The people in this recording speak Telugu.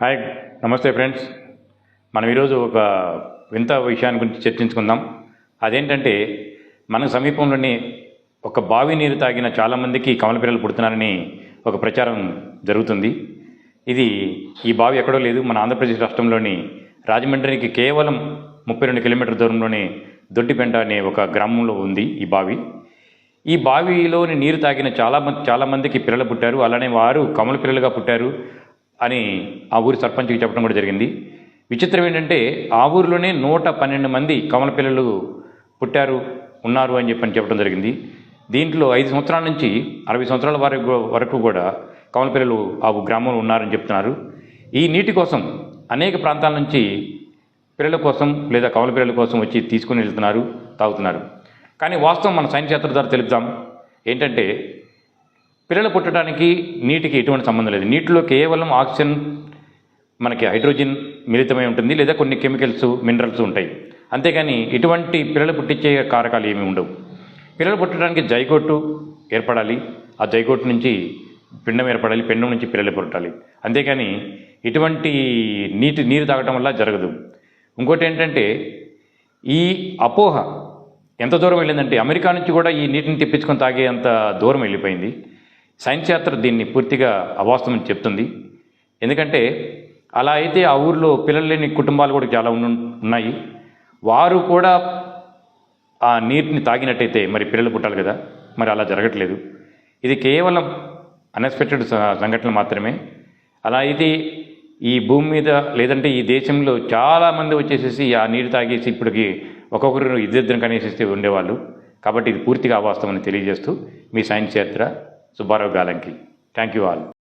హాయ్ నమస్తే ఫ్రెండ్స్. మనం ఈరోజు ఒక వింత విషయాన్ని గురించి చర్చించుకుందాం. అదేంటంటే మన సమీపంలోని ఒక బావి నీరు తాగిన చాలామందికి కమల పిల్లలు పుడుతున్నారని ఒక ప్రచారం జరుగుతుంది. ఇది ఈ బావి ఎక్కడో లేదు. మన ఆంధ్రప్రదేశ్ రాష్ట్రంలోని రాజమండ్రికి కేవలం ముప్పై రెండు కిలోమీటర్ల దూరంలోని దొడ్డిపెంట అనే ఒక గ్రామంలో ఉంది ఈ బావి. ఈ బావిలోని నీరు తాగిన చాలా మంది చాలా మందికి పిల్లలు పుట్టారు. అలానే వారు కమల పిల్లలుగా పుట్టారు. అని ఆ ఊరి సర్పంచ్కి చెప్పడం కూడా జరిగింది. విచిత్రం ఏంటంటే ఆ ఊరిలోనే నూట పన్నెండు మంది కమల పిల్లలు పుట్టారు ఉన్నారు అని చెప్పని చెప్పడం జరిగింది. దీంట్లో ఐదు సంవత్సరాల నుంచి అరవై సంవత్సరాల వరకు వరకు కూడా కమల పిల్లలు ఆ గ్రామంలో ఉన్నారని చెప్తున్నారు. ఈ నీటి కోసం అనేక ప్రాంతాల నుంచి పిల్లల కోసం లేదా కమల పిల్లల కోసం వచ్చి తీసుకుని వెళ్తున్నారు తాగుతున్నారు. కానీ వాస్తవం మన సైన్స్ యాత్ర ద్వారా తెలుపుదాం ఏంటంటే పిల్లలు పుట్టడానికి నీటికి ఎటువంటి సంబంధం లేదు. నీటిలో కేవలం ఆక్సిజన్ మనకి హైడ్రోజన్ మిళితమై ఉంటుంది లేదా కొన్ని కెమికల్స్ మినరల్స్ ఉంటాయి. అంతేగాని ఇటువంటి పిల్లలు పుట్టించే కారకాలు ఏమీ ఉండవు. పిల్లలు పుట్టడానికి జైగోటు ఏర్పడాలి. ఆ జైగోటు నుంచి పిండం ఏర్పడాలి పిండం నుంచి పిల్లలు పుట్టాలి. అంతేకాని ఇటువంటి నీటి నీరు తాగటం వల్ల జరగదు. ఇంకోటి ఏంటంటే ఈ అపోహ ఎంత దూరం వెళ్ళిందంటే అమెరికా నుంచి కూడా ఈ నీటిని తెప్పించుకొని తాగే అంత దూరం వెళ్ళిపోయింది. సైన్స్ యాత్ర దీన్ని పూర్తిగా అవాస్తవం చెప్తుంది. ఎందుకంటే అలా అయితే ఆ ఊర్లో పిల్లలు లేని కుటుంబాలు కూడా చాలా ఉన్నాయి. వారు కూడా ఆ నీటిని తాగినట్టయితే మరి పిల్లలు పుట్టాలి కదా. మరి అలా జరగట్లేదు. ఇది కేవలం అన్ఎక్స్పెక్టెడ్ సంఘటన మాత్రమే. అలా అయితే ఈ భూమి మీద లేదంటే ఈ దేశంలో చాలామంది వచ్చేసేసి ఆ నీరు తాగేసి ఇప్పటికి ఒక్కొక్కరు ఇద్దరిద్దరం కనేసేసి ఉండేవాళ్ళు. కాబట్టి ఇది పూర్తిగా అవాస్తవం అని తెలియజేస్తూ మీ సైన్స్ యాత్ర Subbarao Galanki. Thank you all.